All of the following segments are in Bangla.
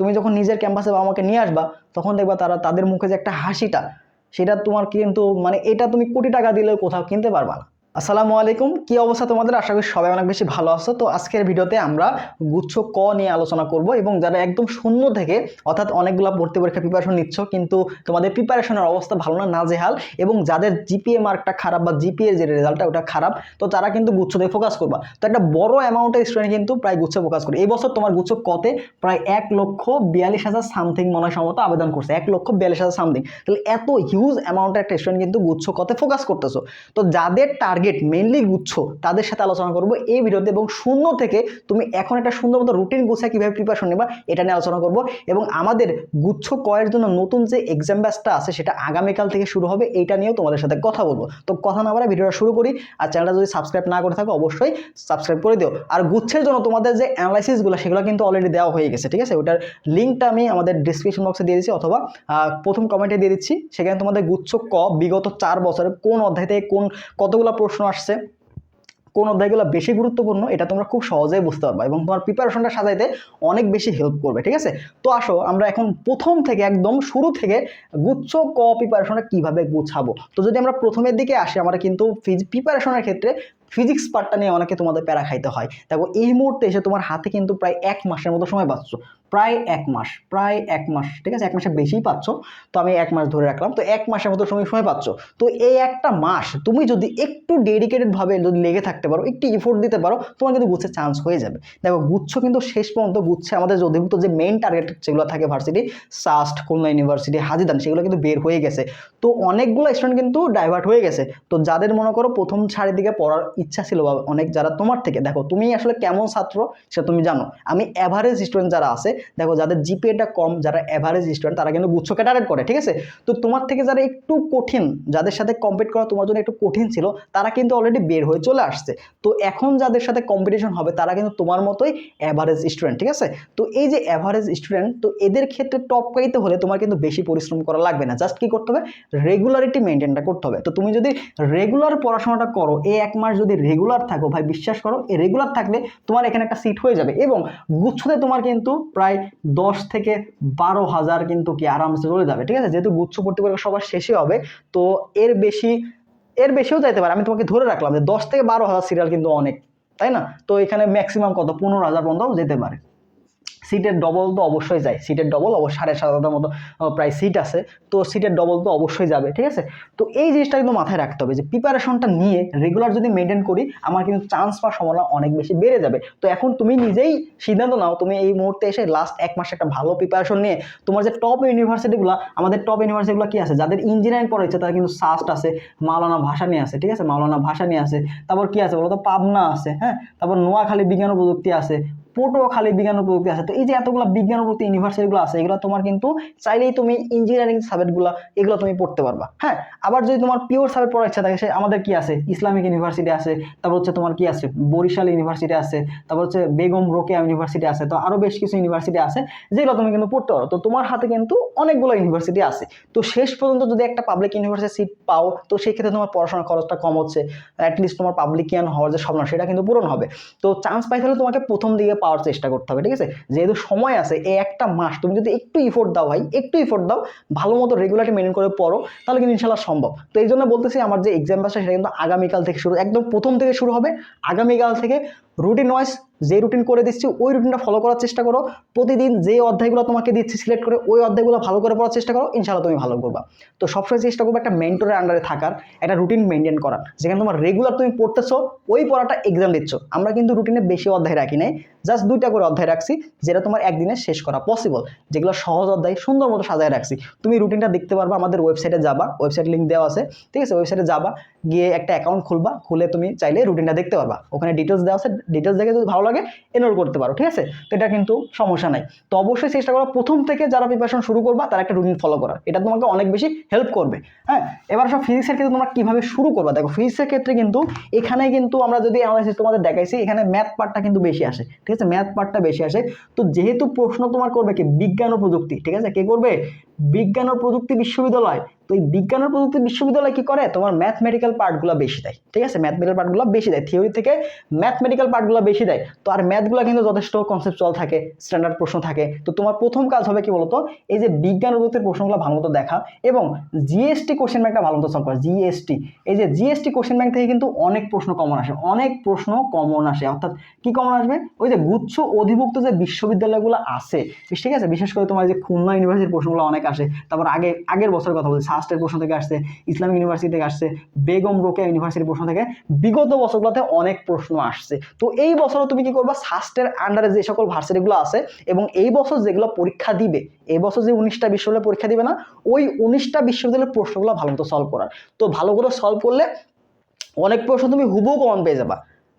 তুমি যখন নিজের ক্যাম্পাসে বাবা মাকে নিয়ে আসবা, তখন দেখবা তারা তাদের মুখে যে একটা হাসিটা, সেটা তোমার কিন্তু মানে এটা তুমি কোটি টাকা দিলেও কোথাও কিনতে পারবা না। আসসালামু আলাইকুম। কি অবস্থা তোমাদের? আশা করি সবাই অনেক বেশি ভালো আছো। তো আজকের ভিডিওতে আমরা গুচ্ছ ক নিয়ে আলোচনা করব এবং যারা একদম শূন্য থেকে অর্থাৎ অনেকগুলো ভর্তি পরীক্ষা প্রিপারেশন নিচ্ছ, কিন্তু তোমাদের প্রিপারেশনের অবস্থা ভালো না, নাজেহাল এবং যাদের জিপিএ মার্কটা খারাপ বা জিপিএ যে রেজাল্টটা ওটা খারাপ, তো তারা কিন্তু গুচ্ছ দিয়ে ফোকাস করবা। তো একটা বড় অ্যামাউন্টের স্টুডেন্ট কিন্তু প্রায় গুচ্ছ ফোকাস করে। এই বছর তোমার গুচ্ছ কতে প্রায় এক লক্ষ বিয়াল্লিশ হাজার সামথিং মনে হয় আবেদন করছে। এক লক্ষ বিয়াল্লিশ হাজার সামথিং তাহলে এত হিউজ অ্যামাউন্টের একটা স্টুডেন্ট কিন্তু গুচ্ছ কতে ফোকাস করতেছো। তো যাদের টার্গেট মেনলি গুচ্ছ তাদের সাথে আলোচনা করব এই ভিডিওতে এবং শূন্য থেকে তুমি এখন একটা সুন্দর মতো রুটিন গুছায় কীভাবে প্রিপারেশন নেবা এটা নিয়ে আলোচনা করব এবং আমাদের গুচ্ছ কয়ের জন্য নতুন যে এক্সাম ব্যাচটা আছে সেটা আগামীকাল থেকে শুরু হবে এইটা নিয়েও তোমাদের সাথে কথা বলব। তো কথা না বলে ভিডিওটা শুরু করি আর চ্যানেলটা যদি সাবস্ক্রাইব না করে থাকো অবশ্যই সাবস্ক্রাইব করে দিও। আর গুচ্ছের জন্য তোমাদের যে অ্যানালাইসিসগুলো সেগুলো কিন্তু অলরেডি দেওয়া হয়ে গেছে, ঠিক আছে? ওটার লিঙ্কটা আমি আমাদের ডিসক্রিপশন বক্সে দিয়ে দিচ্ছি অথবা প্রথম কমেন্টে দিয়ে দিচ্ছি। সেখানে তোমাদের গুচ্ছ ক, বিগত চার বছরের কোন অধ্যায় থেকে কোন কতগুলো আসছে, কোন অধ্যায়গুলো বেশি গুরুত্বপূর্ণ এটা তোমরা খুব সহজেই বুঝতে পারবে এবং তোমার প্রিপারেশনটা সাজাইতে অনেক বেশি হেল্প করবে, ঠিক আছে? তো আসো, আমরা এখন প্রথম থেকে একদম শুরু থেকে গুচ্ছ ক প্রিপারেশনটা কীভাবে গুছাবো? তো যদি আমরা প্রথমের দিকে আসি, আমরা কিন্তু প্রিপারেশনের ক্ষেত্রে ফিজিক্স পার্টটা নিয়ে অনেকে তোমাদের প্যারা খাইতে হয়। দেখো, এই মুহূর্তে এসে তোমার হাতে কিন্তু প্রায় এক মাসের মতো সময় পাচ্ছ প্রায় এক মাস, প্রায় এক মাস, ঠিক আছে? এক মাসের বেশিই পাচ্ছ। তো আমি এক মাস ধরে রাখলাম। তো এক মাসের মতো সময় সময় পাচ্ছ। তো এই একটা মাস তুমি যদি একটু ডেডিকেটেডভাবে যদি লেগে থাকতে পারো, একটু ইফোর্ট দিতে পারো, তোমার কিন্তু গুচ্ছের চান্স হয়ে যাবে। দেখো, গুচ্ছ কিন্তু শেষ পর্যন্ত গুচ্ছে। আমাদের অধিভুক্ত যে মেইন টার্গেট যেগুলো থাকে ভার্সিটি সাস্ট খুলনা ইউনিভার্সিটি হাজিদান সেগুলো কিন্তু বের হয়ে গেছে। তো অনেকগুলো স্টুডেন্ট কিন্তু ডাইভার্ট হয়ে গেছে। তো যাদের মনে করো প্রথম সারির দিকে পড়ার ইচ্ছা ছিল, বা অনেক যারা তোমার থেকে, দেখো, তুমি আসলে কেমন ছাত্র, সেটা তুমি জানো। আমি অ্যাভারেজ স্টুডেন্ট যারা আছে দেখো যাদের জিপিএটা কম, যারা অ্যাভারেজ স্টুডেন্ট তারা কিন্তু গুচ্ছকে টার্গেট করে, ঠিক আছে? তো তোমার থেকে যারা একটু কঠিন, যাদের সাথে কম্পিট করা তোমার জন্য একটু কঠিন ছিল, তারা কিন্তু অলরেডি বের হয়ে চলে আসছে। তো এখন যাদের সাথে কম্পিটিশন হবে, তারা কিন্তু তোমার মতোই অ্যাভারেজ স্টুডেন্ট ঠিক আছে? তো এই যে অ্যাভারেজ স্টুডেন্ট তো এদের ক্ষেত্রে টপ পাইতে হলে তোমার কিন্তু বেশি পরিশ্রম করা লাগবে না। জাস্ট কি করতে হবে? রেগুলারিটি মেনটেনটা করতে হবে। তো তুমি যদি রেগুলার পড়াশোনাটা করো, এই এক মাস যদি রেগুলার থাকো, ভাই, বিশ্বাস করো, এই রেগুলার থাকলে তোমার এখানে একটা সিট হয়ে যাবে এবং গুচ্ছতে তোমার কিন্তু প্রায় দশ থেকে বারো হাজার কিন্তু কি আরামসে চলে যাবে, ঠিক আছে? যেহেতু গুচ্ছ পরীক্ষা সবার শেষে হবে, তো এর বেশি, এর বেশিও যাইতে পারে। আমি তোমাকে ধরে রাখলাম যে দশ থেকে বারো হাজার সিরিয়াল কিন্তু অনেক, তাই না? তো এখানে ম্যাক্সিমাম কত? পনেরো হাজার পর্যন্ত যেতে পারে। সিটের ডবল তো অবশ্যই যায়। সিটের ডবল অবশ্য সাড়ে সাত হাজার মতো প্রায় সিট আছে। তো সিটের ডবল তো অবশ্যই যাবে, ঠিক আছে? তো এই জিনিসটা কিন্তু মাথায় রাখতে হবে যে প্রিপারেশনটা নিয়ে রেগুলার যদি মেনটেন করি, আমার কিন্তু চান্স পাওয়ার সম্ভাবনা অনেক বেশি বেড়ে যাবে। তো এখন তুমি নিজেই সিদ্ধান্ত নাও, তুমি এই মুহূর্তে এসে লাস্ট এক মাসে একটা ভালো প্রিপারেশন নিয়ে তোমার যে টপ ইউনিভার্সিটিগুলো আমাদের টপ ইউনিভার্সিটিগুলো কি আছে? যাদের ইঞ্জিনিয়ারিং পড়েছে তারা কিন্তু সাস্ট আছে। মাওলানা ভাষা নিয়ে আছে, ঠিক আছে? মাওলানা ভাষা নিয়ে আছে। তারপর কি আছে বলো তো পাবনা আছে হ্যাঁ? তারপর নোয়াখালী বিজ্ঞান প্রযুক্তি আছে। পটুয়াখালী বিজ্ঞান প্রযুক্তি আছে তো এই যে এতগুলো বিজ্ঞান প্রযুক্তি ইউনিভার্সিটিগুলো আছে, এগুলো তোমার কিন্তু চাইলেই তুমি ইঞ্জিনিয়ারিং সাবজেক্টগুলো এগুলো তুমি পড়তে পারবা। হ্যাঁ? আবার যদি তোমার পিওর সাবজেক্ট পড়ার ইচ্ছা থাকে, সে আমাদের কি আছে? ইসলামিক ইউনিভার্সিটি আছে, তারপর হচ্ছে তোমার কি আছে? বরিশাল ইউনিভার্সিটি আছে, তারপর হচ্ছে বেগম রোকেয়া ইউনিভার্সিটি আছে, তো আরও বেশ কিছু ইউনিভার্সিটি আছে, যেগুলো তুমি কিন্তু পড়তে পারো। তো তোমার হাতে কিন্তু অনেকগুলো ইউনিভার্সিটি আছে। তো শেষ পর্যন্ত যদি একটা পাবলিক ইউনিভার্সিটি সিট পাও, তো সেই ক্ষেত্রে তোমার পড়াশোনার খরচটা কম হচ্ছে। অ্যাটলিস্ট তোমার পাবলিকিয়ান হওয়ার যে স্বপ্ন, সেটা কিন্তু পূরণ হবে। তো চান্স পাইতে হলে তোমাকে প্রথম দিকে পাওয়ার চেষ্টা করতে হবে, ঠিক আছে? যেহেতু সময় আছে, এই একটা মাস তুমি যদি একটু ইফোর্ট দাও ভাই, একটু ইফোর্ট দাও, ভালো মতো রেগুলারটি মেনটেন করে পড়ো, তাহলে কিন্তু ইনশাল্লাহ সম্ভব। তো এই জন্য বলতেছি আমার যে এক্সাম ব্যাসটা সেটা কিন্তু আগামীকাল থেকে শুরু, একদম প্রথম থেকে শুরু হবে। আগামীকাল থেকে রুটিন ওয়াইজ যে রুটিন করে দিচ্ছি, ওই রুটিনটা ফলো করার চেষ্টা করো। প্রতিদিন যে অধ্যায়গুলো তোমাকে দিচ্ছি সিলেক্ট করে ওই অধ্যায়গুলো ভালো করে পড়ার চেষ্টা করো ইনশাল্লাহ তুমি ভালো করবা। তো সবসময় চেষ্টা করব একটা মেন্টরের আন্ডারে থাকার, একটা রুটিন মেনটেন করার। যেখানে তোমার রেগুলার তুমি পড়তেছো, ওই পড়াটা এক্সাম দিচ্ছ। আমরা কিন্তু রুটিনে বেশি অধ্যায় রাখি নাই জাস্ট দুইটা করে অধ্যায় রাখছি, যেটা তোমার একদিনে শেষ করা পসিবল যেগুলো সহজ অধ্যায়, সুন্দর মতো সাজায় রাখছি। তুমি রুটিনটা দেখতে পারবা, আমাদের ওয়েবসাইটে যাবা ওয়েবসাইট লিঙ্ক দেওয়া আছে, ঠিক আছে? ওয়েবসাইটে যাবা, গিয়ে একটা অ্যাকাউন্ট খুলবা, খুলে তুমি চাইলে রুটিনটা দেখতে পারবা। ওখানে ডিটেলস দেওয়া আছে ডিটেলস দেখে যদি ভালো লাগে এনরোল করতে পারো, ঠিক আছে? তো এটা কিন্তু সমস্যা নাই। তো অবশ্যই চেষ্টা করো, প্রথম থেকে যারা প্রিপারেশন শুরু করবা, তারা একটা রুটিন ফলো করার। এটা তোমাকে অনেক বেশি হেল্প করবে হ্যাঁ? এবার সব ফিজিক্সের ক্ষেত্রে তোমরা কীভাবে শুরু করবা? দেখো ফিজিক্সের ক্ষেত্রে কিন্তু এখানে কিন্তু আমরা যদি অ্যানালাইসিস তোমাদের দেখাইছি, এখানে ম্যাথ পার্টটা কিন্তু বেশি আসে, ঠিক আছে? ম্যাথ পার্টটা বেশি আসে। তো যেহেতু প্রশ্ন তোমার করবে কি? বিজ্ঞান ও প্রযুক্তি, ঠিক আছে? কে করবে? বিজ্ঞান ও প্রযুক্তি বিশ্ববিদ্যালয়। তো এই বিজ্ঞান ও প্রযুক্তি বিশ্ববিদ্যালয় কি করে? তোমার ম্যাথমেটিক্যাল পার্টগুলো বেশি দেয়। ঠিক আছে? ম্যাথমেটিক্যাল পার্টগুলো বেশি দেয়। থিওরি থেকে ম্যাথমেটিক্যাল পার্টগুলো বেশি দেয়। তো আর ম্যাথগুলো কিন্তু যথেষ্ট কনসেপচুয়াল থাকে স্ট্যান্ডার্ড প্রশ্ন থাকে। তো তোমার প্রথম কাজ হবে কি বলতো? এই যে বিজ্ঞান ও প্রযুক্তির প্রশ্নগুলো ভালো মতো দেখা এবং জিএসটি কোশ্চেন ব্যাংকটা ভালো মতো সলভ করা। জিএসটি এই যে জিএসটি কোশ্চেন ব্যাংক থেকে কিন্তু অনেক প্রশ্ন কমন আসে। অনেক প্রশ্ন কমন আসে। অর্থাৎ কি কমন আসবে? ওই যে গুচ্ছ অধিভুক্ত যে বিশ্ববিদ্যালয়গুলো আছে, ঠিক আছে? বিশেষ করে তোমার যে খুলনা ইউনিভার্সিটির প্রশ্নগুলো অনেক আসে। তারপর আগে, আগের বছরের কথা বলছি সাস্টের প্রশ্ন থেকে আসছে, ইসলামিক ইউনিভার্সিটি থেকে আসছে, বেগম রোকেয়া ইউনিভার্সিটির প্রশ্ন থেকে বিগত বছরগুলোতে অনেক প্রশ্ন আসছে। তো এই বছরও তুমি কি করবা? সাস্টের আন্ডারে যে সকল ভার্সিটিগুলো আছে এবং এই বছর যেগুলো পরীক্ষা দিবে, এই বছর যে উনিশটা বিশ্ববিদ্যালয় পরীক্ষা দিবে না, ওই উনিশটা বিশ্ববিদ্যালয়ের প্রশ্নগুলো ভালো মতো সলভ করার। তো ভালো করে সলভ করলে অনেক প্রশ্ন তুমি হুবহু কমন পেয়ে যাবা।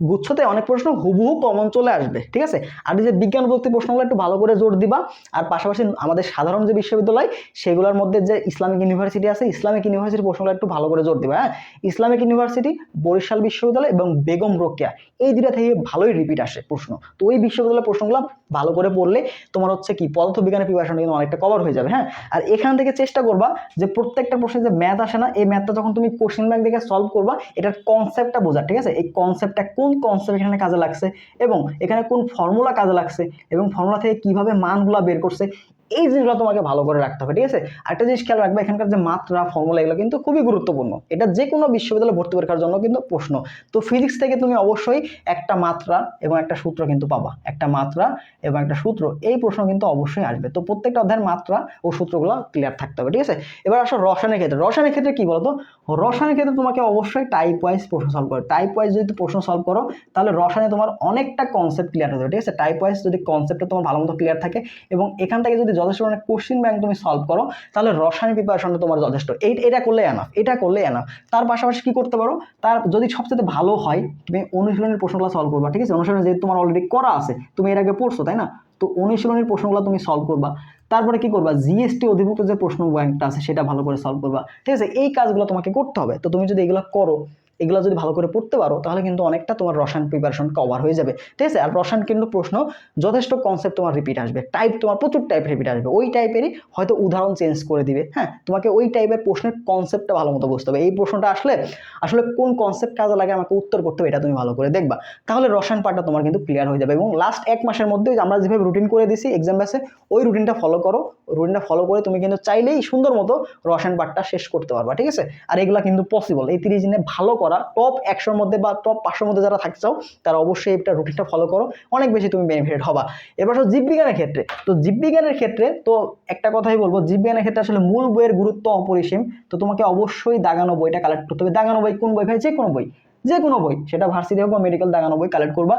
গুচ্ছতে অনেক প্রশ্ন হুবহু কমন চলে আসবে, ঠিক আছে? আর যে বিজ্ঞান প্রযুক্তি প্রশ্নগুলো একটু ভালো করে জোর দিবা, আর পাশাপাশি আমাদের সাধারণ যে বিশ্ববিদ্যালয়, সেগুলোর মধ্যে যে ইসলামিক ইউনিভার্সিটি আছে, ইসলামিক ইউনিভার্সিটির প্রশ্নগুলো একটু ভালো করে জোর দিবা হ্যাঁ? ইসলামিক ইউনিভার্সিটি বরিশাল বিশ্ববিদ্যালয় এবং বেগম রোকেয়া, এই দুটা থেকে ভালোই রিপিট আসে প্রশ্ন। তো ওই বিশ্ববিদ্যালয়ের প্রশ্নগুলো ভালো করে পড়লে তোমার হচ্ছে কি পদার্থ বিজ্ঞানের প্রিপারেশন কিন্তু অনেকটা কভার হয়ে যাবে হ্যাঁ? আর এখান থেকে চেষ্টা করবা যে প্রত্যেকটা প্রশ্নে যে ম্যাথ আসে না, এই ম্যাথটা যখন তুমি কোশ্চেন ব্যাংক থেকে সলভ করবা, এটার কনসেপ্টটা বোঝা ঠিক আছে? এই কনসেপ্টটা কোন কনসেপ্ট এখানে কাজে লাগছে এবং এখানে কোন ফর্মুলা কাজে লাগছে এবং ফর্মুলা থেকে কীভাবে মানগুলো বের করছে এই জিনিসগুলো তোমাকে ভালো করে রাখতে হবে, ঠিক আছে? একটা জিনিস খেয়াল রাখবে, এখানকার যে মাত্রা ফর্মুলা এগুলো কিন্তু খুবই গুরুত্বপূর্ণ। এটা যে কোনো বিশ্ববিদ্যালয়ে ভর্তি পরীক্ষার জন্য কিন্তু প্রশ্ন। তো ফিজিক্স থেকে তুমি অবশ্যই একটা মাত্রা এবং একটা সূত্র কিন্তু পাবা। একটা মাত্রা এবং একটা সূত্র, এই প্রশ্ন কিন্তু অবশ্যই আসবে। তো প্রত্যেকটা অধ্যায়ের মাত্রা ও সূত্রগুলো ক্লিয়ার থাকতে হবে, ঠিক আছে? এবার আসো রসায়নের ক্ষেত্রে। রসায়নের ক্ষেত্রে কি বলতো? রসায়নের ক্ষেত্রে তোমাকে অবশ্যই টাইপ ওয়াইজ প্রশ্ন সলভ করো। টাইপ ওয়াইজ যদি প্রশ্ন সলভ করো, তাহলে রসায়নে তোমার অনেকটা কনসেপ্ট ক্লিয়ার হয়ে যাবে, ঠিক আছে? টাইপ ওয়াইজ যদি কনসেপ্টটা তোমার ভালো মতো ক্লিয়ার থাকে এবং এখান থেকে যদি যথেষ্ট পরিমাণে কোশ্চিন ব্যাংক তুমি সলভ করো, তাহলে রসায়ন প্রিপারেশনটা তোমার যথেষ্ট। এই এটা করলে এনাফ এটা করলে এনাফ তার পাশাপাশি কি করতে পারো? তার যদি সবচেয়ে ভালো হয়, তুমি অনুশীলনের প্রশ্নগুলো সলভ করবা, ঠিক আছে? অনুশীলন যেহেতু তোমার অলরেডি করা আছে, তুমি এর আগে পড়ছো, তাই না? তো অনুশীলনের প্রশ্নগুলো তুমি সলভ করবা। তারপরে কি করবা? জিএসটি অধিভুক্ত যে প্রশ্ন ব্যাংকটা আছে, সেটা ভালো করে সলভ করবা। ঠিক আছে? এই কাজগুলো তোমাকে করতে হবে। তো তুমি যদি এগুলো করো এগুলো যদি ভালো করে পড়তে পারো, তাহলে কিন্তু অনেকটা তোমার রসায়ন প্রিপারেশন কভার হয়ে যাবে। ঠিক আছে? আর রসায়ন কিন্তু প্রশ্ন, যথেষ্ট কনসেপ্ট তোমার রিপিট আসবে। টাইপ তোমার প্রচুর টাইপ রিপিট আসবে। ওই টাইপেরই হয়তো উদাহরণ চেঞ্জ করে দিবে হ্যাঁ? তোমাকে ওই টাইপের প্রশ্নের কনসেপ্টটা ভালো মতো বুঝতে হবে। এই প্রশ্নটা আসলে আসলে কোন কনসেপ্ট কাজে লাগে আমাকে উত্তর করতে হবে, এটা তুমি ভালো করে দেখবা। তাহলে রসায়ন পার্টটা তোমার কিন্তু ক্লিয়ার হয়ে যাবে এবং লাস্ট এক মাসের মধ্যে আমরা যেভাবে রুটিন করে দিছি এক্সাম ব্যাসে ওই রুটিনটা ফলো করো। রুটিনটা ফলো করে তুমি কিন্তু চাইলেই সুন্দর মতো রসায়ন পার্টটা শেষ করতে পারবা। ঠিক আছে? আর এগুলো কিন্তু পসিবল এই তিরিশ দিনে ভালো করা টপ একশোর মধ্যে বা টপ পাঁচশোর মধ্যে যারা থাকতে চাও, তারা অবশ্যই এটা রুটিনটা ফলো করো। অনেক বেশি তুমি বেনিফিট হবা। এবার সব জীববিজ্ঞানের ক্ষেত্রে। তো জীববিজ্ঞানের ক্ষেত্রে, তো একটা কথাই বলব জীববিজ্ঞানের ক্ষেত্রে আসলে মূল বইয়ের গুরুত্ব অপরিসীম। তো তোমাকে অবশ্যই দাগানো বইটা কালেক্ট করতে হবে। দাগানো বই কোন বই ভাই? যে কোনো বই। যে কোনো বই, সেটা ভার্সিটি হোক বা মেডিকেল দাগানো বই কালেক্ট করবা।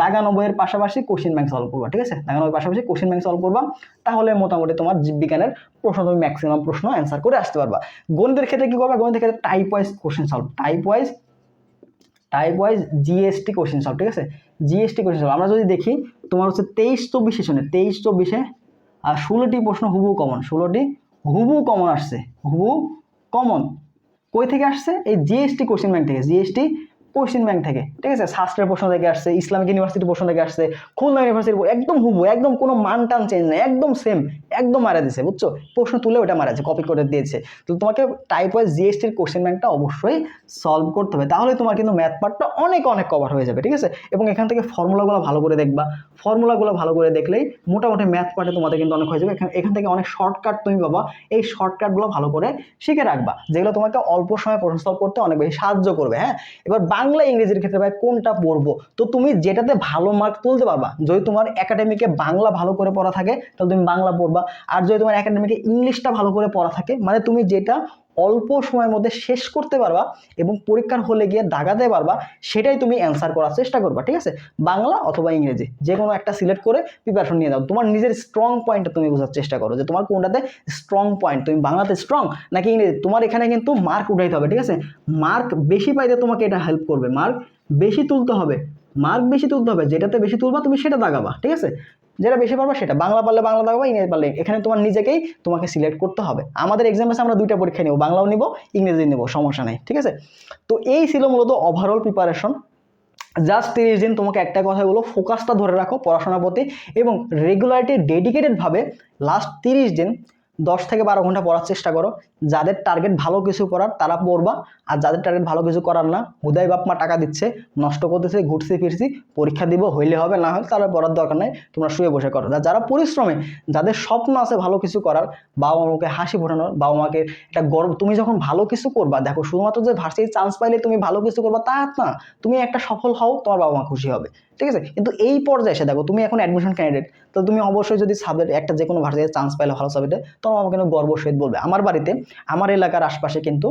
দাগানো বইয়ের পাশাপাশি কোশ্চিন ব্যাংক সলভ করবা, ঠিক আছে? দাগানো বইয়ের পাশাপাশি কোশ্চিন ব্যাংক সলভ করবা, তাহলে মোটামুটি তোমার জীববিজ্ঞানের প্রশ্ন তুমি ম্যাক্সিমাম প্রশ্ন অ্যান্সার করে আসতে পারবা। গণিতের ক্ষেত্রে কী করবা? গণিতের ক্ষেত্রে type wise question solve type wise type wise GST question solve ঠিক আছে? জিএসটি কোশ্চেন সলভ আমরা যদি দেখি, তোমার হচ্ছে তেইশ চব্বিশ সেশনে, তেইশ চব্বিশে আর ষোলোটি প্রশ্ন হুবু কমন ষোলোটি হুবু কমন আসছে হুবু কমন কই থেকে আসছে? এই জিএসটি কোশ্চেন ব্যাংক থেকে জিএসটি কোশ্চেন ব্যাংক থেকে, ঠিক আছে? শাস্ত্রের প্রশ্ন থেকে আসছে, ইসলামিক ইউনিভার্সিটির প্রশ্ন থেকে আসছে, খুলনা ইউনিভার্সিটির একদম হুবু একদম কোনো মান টান চেঞ্জ নেই, একদম সেম একদম মারা দিয়েছে বুঝছ? প্রশ্ন তুলে ওটা মারা কপি করে দিয়েছে। তো তোমাকে টাইপ ওয়াইজ জিএসটির কোশ্চেন ব্যাংকটা অবশ্যই সলভ করতে হবে। তাহলে তোমার কিন্তু ম্যাথ পার্টটা অনেক অনেক কভার হয়ে যাবে, ঠিক আছে? এবং এখান থেকে ফর্মুলাগুলো ভালো করে দেখবা। ফর্মুলাগুলো ভালো করে দেখলেই মোটামুটি ম্যাথ পার্টে তোমাদের কিন্তু অনেক হয়ে যাবে। এখান এখান থেকে অনেক শর্টকাট তুমি পাবা। এই শর্টকাটগুলো ভালো করে শিখে রাখবা, যেগুলো তোমাকে অল্প সময় প্রশ্ন সলভ করতে অনেক বেশি সাহায্য করবে হ্যাঁ? এবার বাংলা ইংরেজির ক্ষেত্রে ভাই কোনটা পড়ব? তো তুমি যেটাতে ভালো মার্ক তুলতে পারবা, যদি তোমার একাডেমিকে বাংলা ভালো করে পড়া থাকে, তাহলে তুমি বাংলা পড়বা। আর যদি তোমার একাডেমিকে ইংলিশটা ভালো করে পড়া থাকে মানে তুমি যেটা অল্প সময়ের মধ্যে শেষ করতে পারবা এবং পরীক্ষার হলে গিয়ে দাগাতে পারবা, সেটাই তুমি অ্যান্সার করার চেষ্টা করবা, ঠিক আছে? বাংলা অথবা ইংরেজি যে কোনো একটা সিলেক্ট করে প্রিপারেশন নিয়ে দাও তোমার নিজের স্ট্রং পয়েন্টটা তুমি বোঝার চেষ্টা করো, যে তোমার কোনটাতে স্ট্রং পয়েন্ট তুমি বাংলাতে স্ট্রং নাকি ইংরেজি? তোমার এখানে কিন্তু মার্ক উঠাইতে হবে, ঠিক আছে? মার্ক বেশি পাইতে তোমাকে এটা হেল্প করবে মার্ক বেশি তুলতে হবে। মার্ক বেশি তুলতে হবে, যেটাতে বেশি তুলবা তুমি সেটা দাগাবা, ঠিক আছে? যেটা বেশি পারবা সেটা, বাংলা পারলে বাংলা দাগাবা, ইংরেজি পারলে, এখানে তোমার নিজেকেই তোমাকে সিলেক্ট করতে হবে। আমাদের এক্সাম আমরা দুইটা পরীক্ষা নেব, বাংলাও নিব, ইংরেজি নেব, সমস্যা নেই, ঠিক আছে? তো এই ছিল মূলত ওভারঅল প্রিপারেশন জাস্ট তিরিশ দিন তোমাকে একটা কথা বলো ফোকাসটা ধরে রাখো পড়াশোনার প্রতি এবং রেগুলারিটি ডেডিকেটেডভাবে লাস্ট তিরিশ দিন দশ থেকে বারো ঘণ্টা পড়ার চেষ্টা করো। যাদের টার্গেট ভালো কিছু করার তারা পড়বা, আর যাদের টার্গেট ভালো কিছু করার না, হুদাই বাপ মা টাকা দিচ্ছে, নষ্ট করতেছে, ঘুরছি ফিরছি, পরীক্ষা দিব, হইলে হবে, না হলে তারা পড়ার দরকার নেই, তোমরা শুয়ে বসে করো। যারা পরিশ্রমে, যাদের স্বপ্ন আছে ভালো কিছু করার, বাবা মাকে হাসি ফোটানোর, বাবা মাকে একটা গর্ব, তুমি যখন ভালো কিছু করবা, দেখো শুধুমাত্র যে ভার্সিটি চান্স পাইলে তুমি ভালো কিছু করবা, তা না, তুমি একটা সফল হও, তোমার বাবা মা খুশি হবে, ঠিক আছে? কিন্তু এই পর্যায়ে এসে দেখো, তুমি এখন অ্যাডমিশন ক্যান্ডিডেট তো তুমি অবশ্যই যদি সাবজেক্ট একটা যে কোনো ভার্সিটিতে চান্স পাইলে ভালো সাবজেক্টে তোমার বাবা কিন্তু গর্ব সহিত বলবে। আমার বাড়িতে আমার এলাকার আশপাশে কিন্তু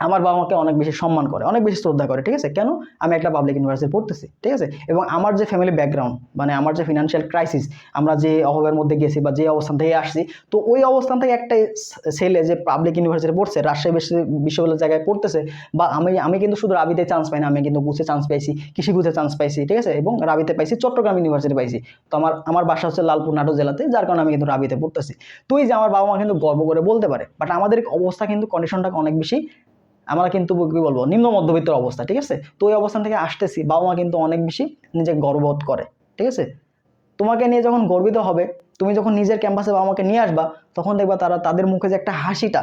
আমার বাবা মাকে অনেক বেশি সম্মান করে, অনেক বেশি শ্রদ্ধা করে, ঠিক আছে? কেন? আমি একটা পাবলিক ইউনিভার্সিটি পড়তেছি, ঠিক আছে? এবং আমার যে ফ্যামিলি ব্যাকগ্রাউন্ড মানে আমার যে ফিনান্সিয়াল ক্রাইসিস আমরা যে অভাবের মধ্যে গেছি বা যে অবস্থান থেকে আসছি, তো ওই অবস্থান থেকে একটা ছেলে যে পাবলিক ইউনিভার্সিটি পড়ছে, রাজশাহী বিশ্ব- বিশ্ববিদ্যালয়ের জায়গায় পড়তেছে, বা আমি আমি কিন্তু শুধু রাবিতে চান্স পাই না, আমি কিন্তু গুছে চান্স পাইছি কৃষি গুছে চান্স পাইছি, ঠিক আছে? এবং রাবিতে পাইছি, চট্টগ্রাম ইউনিভার্সিটি পাইছি। তো আমার আমার বাসা হচ্ছে লালপুর নাটক জেলাতে, যার কারণে আমি কিন্তু রাবিতে পড়তেছি। তুই যে আমার বাবা মা কিন্তু গর্ব করে বলতে পারে বাট আমাদের অবস্থা কিন্তু কন্ডিশনটা অনেক বেশি আমরা কিন্তু কি বলব, নিম্ন মধ্যবিত্তের অবস্থা, ঠিক আছে? তো ওই অবস্থান থেকে আসতেছি, বাবা মা কিন্তু অনেক বেশি নিজে গর্ববোধ করে, ঠিক আছে? তোমাকে নিয়ে যখন গর্বিত হবে, তুমি যখন নিজের ক্যাম্পাসে বাবা মাকে নিয়ে আসবা, তখন দেখবা তারা তাদের মুখে যে একটা হাসিটা,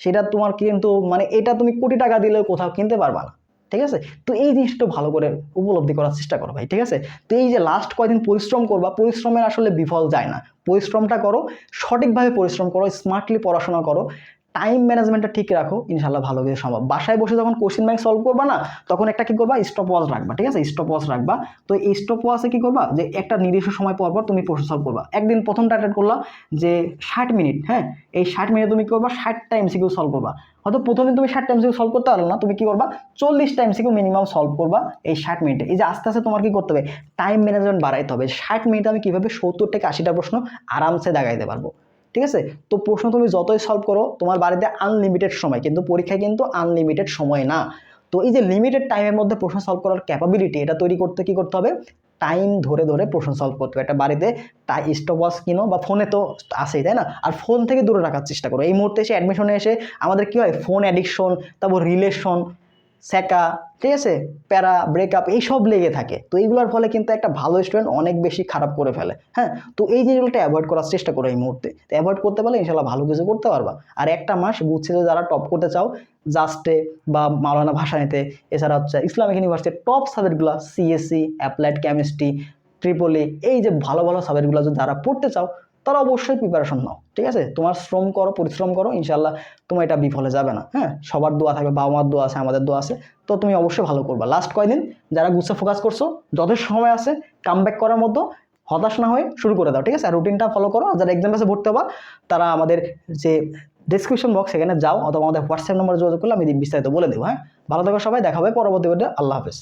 সেটা তোমার কিন্তু মানে এটা তুমি কোটি টাকা দিলেও কোথাও কিনতে পারবা না, ঠিক আছে? তো এই জিনিসটা ভালো করে উপলব্ধি করার চেষ্টা করো ভাই, ঠিক আছে? তো এই যে লাস্ট কয়দিন পরিশ্রম করবা, পরিশ্রমের আসলে বিফল যায় না। পরিশ্রমটা করো, সঠিকভাবে পরিশ্রম করো স্মার্টলি পড়াশোনা করো টাইম ম্যানেজমেন্টটা ঠিক রাখো ইনশাল্লাহ ভালো কিছু সম্ভব। বাসায় বসে যখন কোশ্চেন ব্যাংক সলভ করবা না, তখন একটা কি করবা? স্টপ ওয়াচ রাখবা, ঠিক আছে? স্টপ ওয়াচ রাখবা। তো এই স্টপ ওয়াচে কি করবা? যে একটা নির্দিষ্ট সময় পর পর তুমি প্রশ্ন সলভ করবা। একদিন প্রথম অ্যাটেন্ড করলা যে ষাট মিনিট হ্যাঁ? এই ষাট মিনিট তুমি কি করবা? ষাটটা এমসিকিউ সলভ করবা। হয়তো প্রথমে তুমি ষাট টাইম এমসিকিউ সলভ করতে পারো না, তুমি কি করবা? চল্লিশ টাইম এমসিকিউ মিনিমাম সলভ করবা এই ষাট মিনিটে এই যে আস্তে আস্তে তোমার কি করতে হবে? টাইম ম্যানেজমেন্ট বাড়াইতে হবে। ষাট মিনিটে আমি কীভাবে সত্তর থেকে আশিটা প্রশ্ন আরামসে দাগাইতে পারব। ঠিক আছে? তো প্রশ্ন তুমি যতই সলভ করো, তোমার বাড়িতে আনলিমিটেড সময়, কিন্তু পরীক্ষায় কিন্তু আনলিমিটেড সময় না। তো এই যে লিমিটেড টাইমের মধ্যে প্রশ্ন সলভ করার ক্যাপাবিলিটি এটা তৈরি করতে কি করতে হবে? টাইম ধরে ধরে প্রশ্ন সলভ করতে হবে। একটা বাড়িতে তাই স্টপ ওয়াচ কিনো বা ফোনে তো আসেই তাই না? আর ফোন থেকে দূরে রাখার চেষ্টা করো। এই মুহূর্তে এসে অ্যাডমিশনে এসে আমাদের কি হয়? ফোন অ্যাডিকশন তারপর রিলেশন স্যাকা, ঠিক আছে? প্যারা ব্রেকআপ এইসব লেগে থাকে। তো এইগুলোর ফলে কিন্তু একটা ভালো স্টুডেন্ট অনেক বেশি খারাপ করে ফেলে হ্যাঁ? তো এই জিনিসগুলোটা অ্যাভয়েড করার চেষ্টা করো এই মুহূর্তে। তো অ্যাভয়েড করতে পারলে ইনশাল্লাহ ভালো কিছু করতে পারবা। আর একটা মাস গুছিয়ে যারা টপ করতে চাও জাস্টে বা মাওলানা ভাষানিতে এছাড়া হচ্ছে ইসলামিক ইউনিভার্সিটির টপ সাবজেক্টগুলো সিএসসি অ্যাপ্লাইড কেমিস্ট্রি ট্রিপলি এই যে ভালো ভালো সাবজেক্টগুলো যারা পড়তে চাও তারা অবশ্যই প্রিপারেশন নাও, ঠিক আছে? তোমার শ্রম করো, পরিশ্রম করো ইনশাল্লাহ তোমার এটা বিফলে যাবে না হ্যাঁ? সবার দোয়া থাকবে বাবা মার দোয়া আছে, আমাদের দোয়া আছে, তো তুমি অবশ্যই ভালো করবা। লাস্ট কয়দিন যারা গুছে ফোকাস করছ, যথেষ্ট সময় আছে কাম করার মতো, হতাশ না হয়ে শুরু করে দাও, ঠিক আছে? আর রুটিনটা ফলো করো, আর যারা এক্সাম পাসে ভর্তি হবা, তারা আমাদের যে ডিসক্রিপশন বক্স সেখানে যাও, অথবা আমাদের হোয়াটসঅ্যাপ নম্বরে যোগাযোগ করলে আমি বিস্তারিত বলে দেবো হ্যাঁ? ভালো থাকো সবাই, দেখা হবে পরবর্তী আল্লাহ হাফেজ।